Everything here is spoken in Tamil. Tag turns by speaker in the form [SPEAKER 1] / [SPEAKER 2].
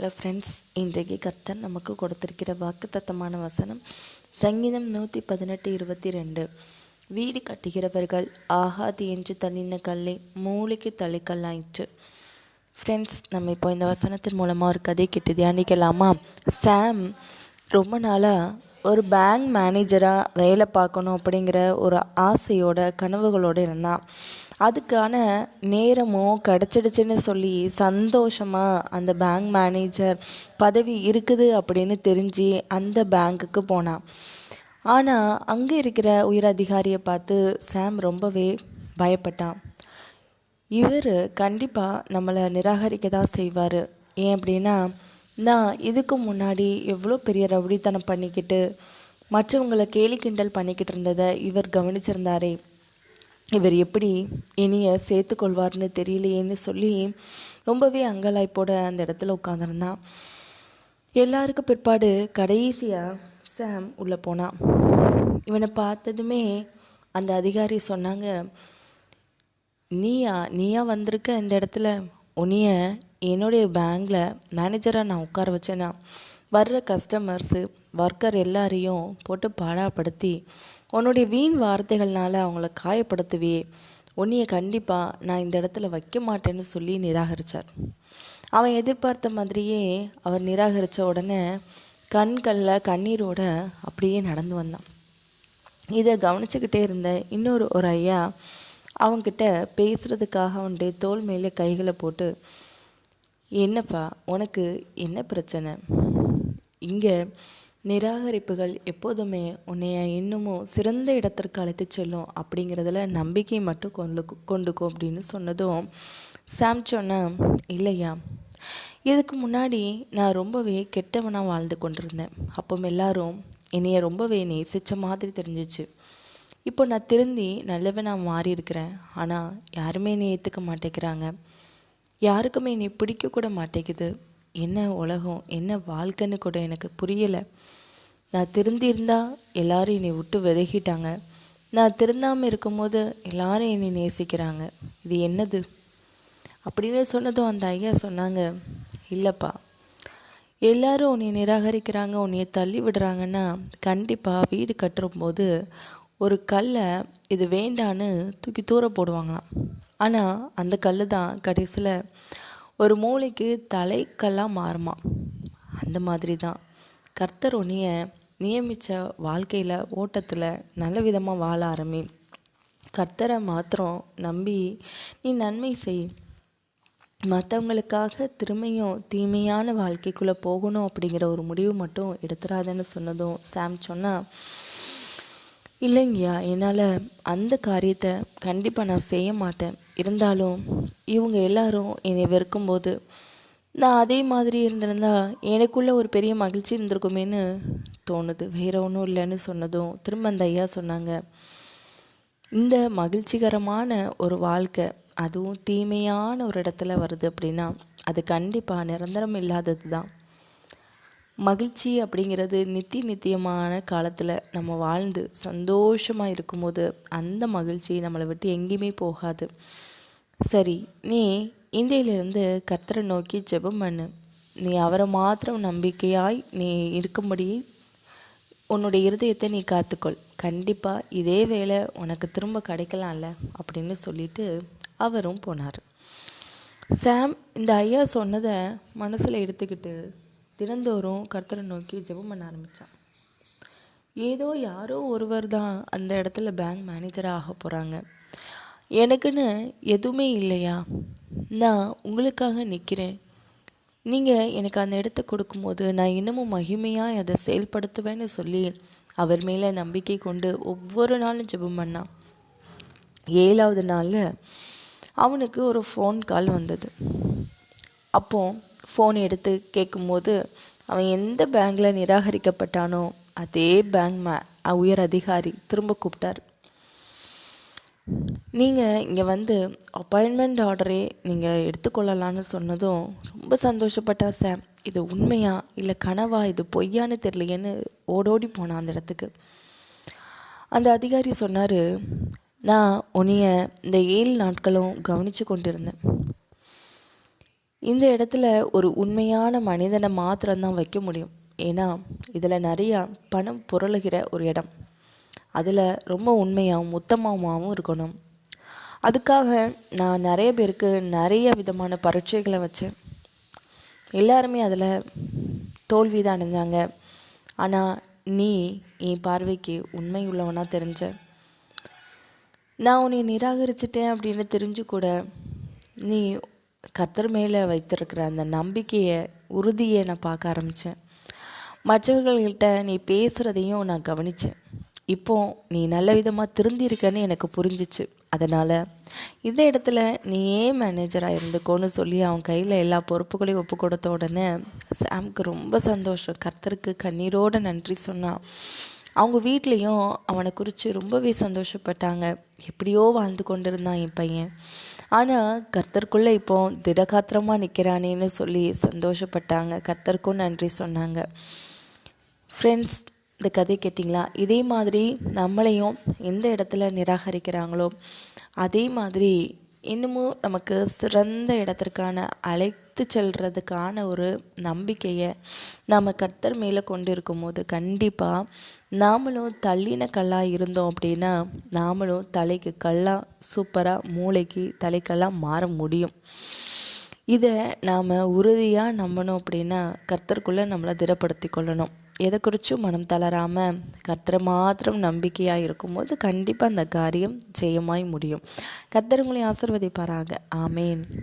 [SPEAKER 1] ஹலோ ஃப்ரெண்ட்ஸ் இன்றைக்கு கர்த்தர் நமக்கு கொடுத்திருக்கிற வாக்குத்தத்தமான வசனம் சங்கீதம் நூற்றி பதினெட்டு இருபத்தி ரெண்டு வீடு கட்டுகிறவர்கள் ஆகாது என்று தள்ளின கல்லை மூளைக்கு தள்ளிக்கல்லாயிற்று ஃப்ரெண்ட்ஸ் நம்ம இப்போ இந்த வசனத்தின் மூலமாக ஒரு கதை கேட்டு தியானிக்கலாமா? சாம் ரொம்ப நாளாக ஒரு பேங்க் மேனேஜராக வேலை பார்க்கணும் அப்படிங்கிற ஒரு ஆசையோட கனவுகளோடு இருந்தான். அதுக்கான நேரமும் கிடச்சிடுச்சுன்னு சொல்லி சந்தோஷமாக அந்த பேங்க் மேனேஜர் பதவி இருக்குது அப்படின்னு தெரிஞ்சு அந்த பேங்க்குக்கு போனான் ஆனால் அங்கே இருக்கிற உயர் அதிகாரியை பார்த்து சாம் ரொம்பவே பயப்பட்டான். இவர் கண்டிப்பாக நம்மளை நிராகரிக்க தான் செய்வார். ஏன் அப்படின்னா நான் இதுக்கு முன்னாடி எவ்வளோ பெரிய ரவுடித்தனம் பண்ணிக்கிட்டு மற்றவங்களை கேலி கிண்டல் பண்ணிக்கிட்டு இருந்ததை இவர் கவனிச்சிருந்தாரே. இவர் எப்படி இனிய சேர்த்துக்கொள்வார்னு தெரியலையேன்னு சொல்லி ரொம்பவே அங்கலாய்ப்போட அந்த இடத்துல உட்காந்துருந்தான் எல்லாருக்கும் பிற்பாடு கடைசியாக சாம் உள்ளே போனான் இவனை பார்த்ததுமே அந்த அதிகாரி சொன்னாங்க நீயா நீயா வந்திருக்க இந்த இடத்துல? உனிய என்னுடைய பேங்கில் மேனேஜராக நான் உட்கார வச்சேன்னா வர்ற கஸ்டமர்ஸு ஒர்க்கர் எல்லாரையும் போட்டு பாடாப்படுத்தி உன்னுடைய வீண் வார்த்தைகள்னால அவங்கள காயப்படுத்துவியே. உன்னைய கண்டிப்பாக நான் இந்த இடத்துல வைக்க மாட்டேன்னு சொல்லி நிராகரித்தார் அவன் எதிர்பார்த்த மாதிரியே அவர் நிராகரித்த உடனே கண்களில் கண்ணீரோட அப்படியே நடந்து வந்தான். இதை கவனிச்சுக்கிட்டே இருந்த இன்னொரு ஒரு ஐயா அவன்கிட்ட பேசுகிறதுக்காக அவனுடைய தோல் மேலே கைகளை போட்டு என்னப்பா உனக்கு என்ன பிரச்சனை? இங்கே நிராகரிப்புகள் எப்போதுமே உன்னைய இன்னமும் சிறந்த இடத்திற்கு அழைத்து செல்லும் அப்படிங்கிறதுல நம்பிக்கை மட்டும் கொண்டு கொண்டுக்கோ அப்படின்னு சொன்னதும் சாம் சொன்ன இல்லையா? இதுக்கு முன்னாடி நான் ரொம்பவே கெட்டவனாக வாழ்ந்து கொண்டிருந்தேன். அப்போ எல்லாரும் என்னைய ரொம்பவே நேசித்த மாதிரி தெரிஞ்சிச்சு. இப்போ நான் திருந்தி நல்லவனாக மாறி இருக்கிறேன் ஆனால் யாருமே என்னை ஏற்றுக்க மாட்டேங்கிறாங்க. யாருக்குமே என்னை பிடிக்க கூட மாட்டேங்குது. என்ன உலகம் என்ன வாழ்க்கைன்னு கூட எனக்கு புரியலை. நான் திருந்திருந்தா எல்லாரும் என்னை விட்டு விதகிட்டாங்க நான் திருந்தாமல் இருக்கும்போது எல்லாரும் என்னை நேசிக்கிறாங்க. இது என்னது? அப்படின்னு சொன்னதும் அந்த ஐயா சொன்னாங்க இல்லைப்பா எல்லாரும் உன்னை நிராகரிக்கிறாங்க உன்னைய தள்ளி விடுறாங்கன்னா கண்டிப்பாக வீடு கட்டும்போது ஒரு கல்லை இது வேண்டான்னு தூக்கி தூர போடுவாங்களாம். ஆனால் அந்த கல் தான் கடைசியில் ஒரு மூளைக்கு தலைக்கெல்லாம் மாறுமா? அந்த மாதிரி தான் கர்த்தர் உன்னைய நியமித்த வாழ்க்கையில் ஓட்டத்தில் நல்ல விதமாக வாழ ஆரம்பி. கர்த்தரை மாத்திரம் நம்பி நீ நன்மை செய். மற்றவங்களுக்காக திரும்பியும் தீமையான வாழ்க்கைக்குள்ளே போகணும் அப்படிங்கிற ஒரு முடிவு மட்டும் எடுத்துடாதேன்னு சொன்னதும் சாம் சொன்னால் இல்லைங்கய்யா என்னால் அந்த காரியத்தை கண்டிப்பாக நான் செய்ய மாட்டேன். இருந்தாலும் இவங்க எல்லாரும் என்னை வெறுக்கும்போது நான் அதே மாதிரி இருந்திருந்தா எனக்குள்ளே ஒரு பெரிய மகிழ்ச்சி இருந்திருக்குமேன்னு தோணுது. வேற ஒன்றும் இல்லைன்னு சொன்னதும் திரும்ப அந்த ஐயா சொன்னாங்க. இந்த மகிழ்ச்சிகரமான ஒரு வாழ்க்கை அதுவும் தீமையான ஒரு இடத்துல வருது அப்படின்னா அது கண்டிப்பாக நிரந்தரம் இல்லாதது தான் மகிழ்ச்சி அப்படிங்கிறது நித்திய நித்தியமான காலத்தில் நம்ம வாழ்ந்து சந்தோஷமாக இருக்கும்போது அந்த மகிழ்ச்சி நம்மளை விட்டு எங்கேயுமே போகாது. சரி நீ இன்றையிலிருந்து கர்த்தரை நோக்கி ஜெபம் பண்ணு. நீ அவரை மாத்திரம் நம்பிக்கையாய் நீ இருக்கும்படி உன்னுடைய இருதயத்தை நீ காத்துக்கொள். கண்டிப்பாக இதே வேலை உனக்கு திரும்ப கிடைக்கலாம்ல அப்படின்னு சொல்லிட்டு அவரும் போனார். சாம் இந்த ஐயா சொன்னதை மனசில் எடுத்துக்கிட்டு தினந்தோறும் கர்த்தரை நோக்கி ஜெபம் பண்ண ஆரம்பித்தான் ஏதோ யாரோ ஒருவர் தான் அந்த இடத்துல பேங்க் மேனேஜராக ஆக போகிறாங்க எனக்குன்னு எதுவுமே இல்லையா? நான் உங்களுக்காக நிற்கிறேன் நீங்கள் எனக்கு அந்த இடத்த கொடுக்கும்போது நான் இன்னமும் மகிமையாக அதை செயல்படுத்துவேன்னு சொல்லி அவர் மேலே நம்பிக்கை கொண்டு ஒவ்வொரு நாளும் ஜெபம் பண்ணான். ஏழாவது நாளில் அவனுக்கு ஒரு ஃபோன் கால் வந்தது. அப்போது ஃபோன் எடுத்து கேட்கும்போது அவன் எந்த பேங்க்கில் நிராகரிக்கப்பட்டானோ அதே பேங்க் மே உயர் அதிகாரி திரும்ப கூப்பிட்டார். நீங்கள் இங்கே வந்து அப்பாயின்மெண்ட் ஆர்டரே நீங்கள் எடுத்துக்கொள்ளலான்னு சொன்னதும் ரொம்ப சந்தோஷப்பட்டா சாம் இது உண்மையா இல்லை கனவா இது பொய்யான்னு தெரியலையேன்னு ஓடோடி போனான் அந்த இடத்துக்கு. அந்த அதிகாரி சொன்னார் நான் உன்னைய இந்த ஏழு நாட்களும் கவனித்து கொண்டிருந்தேன். இந்த இடத்துல ஒரு உண்மையான மனிதனை மாத்திரம்தான் வைக்க முடியும். ஏன்னா இதில் நிறையா பணம் புரளுகிற ஒரு இடம். அதில் ரொம்ப உண்மையாகவும் உத்தமமாகவும் இருக்கணும். அதுக்காக நான் நிறைய பேருக்கு நிறைய விதமான பரீட்சைகளை வச்சேன். எல்லாருமே அதில் தோல்வி தான் அடைஞ்சாங்க. ஆனால் நீ என் பார்வைக்கு உண்மை உள்ளவனாக தெரிஞ்ச. நான் உன்னை நிராகரிச்சிட்டேன் அப்படின்னு தெரிஞ்சு கூட நீ கர்த்தர் மேலே வைத்திருக்கிற அந்த நம்பிக்கையை உறுதியை நான் பார்க்க ஆரம்பித்தேன் மற்றவர்கள்கிட்ட நீ பேசுகிறதையும் நான் கவனித்தேன் இப்போ நீ நல்ல விதமாக திருந்திருக்கன்னு எனக்கு புரிஞ்சிச்சு. அதனால் இந்த இடத்துல நீ ஏன் மேனேஜராக இருந்துக்கோன்னு சொல்லி அவன் கையில் எல்லா பொறுப்புகளையும் ஒப்பு கொடுத்த உடனே சாம்க்கு ரொம்ப சந்தோஷம். கர்த்தருக்கு கண்ணீரோட நன்றி சொன்னான் அவங்க வீட்லேயும் அவனை குறித்து ரொம்பவே சந்தோஷப்பட்டாங்க. எப்படியோ வாழ்ந்து கொண்டிருந்தான் என் பையன். ஆனால் கர்த்தருக்குள்ளே இப்போ திடகாத்திரமாக நிற்கிறானேன்னு சொல்லி சந்தோஷப்பட்டாங்க. கர்த்தருக்கும் நன்றி சொன்னாங்க. ஃப்ரெண்ட்ஸ் இந்த கதை கேட்டிங்களா? இதே மாதிரி நம்மளையும் எந்த இடத்துல நிராகரிக்கிறாங்களோ அதே மாதிரி இன்னமும் நமக்கு சிறந்த இடத்திற்கான எடுத்து செல்றதுக்கான ஒரு நம்பிக்கையை நாம் கர்த்தர் மேலே கொண்டு இருக்கும் போது கண்டிப்பாக நாமளும் தள்ளின கல்லாக இருந்தோம் அப்படின்னா நாமளும் தலைக்கு கல்லாக சூப்பராக மூளைக்கு தலைக்கல்லாக மாற முடியும். இதை நாம் உறுதியாக நம்பணும் அப்படின்னா கர்த்தருக்குள்ளே நம்மளை திடப்படுத்தி கொள்ளணும். எதை குறிச்சும் மனம் தளராமல் கர்த்தரை மாத்திரம் நம்பிக்கையாக இருக்கும்போது கண்டிப்பாக அந்த காரியம் ஜெயமாய் முடியும். கர்த்தர் உங்களை ஆசிர்வதிப்பாராக. ஆமேன்.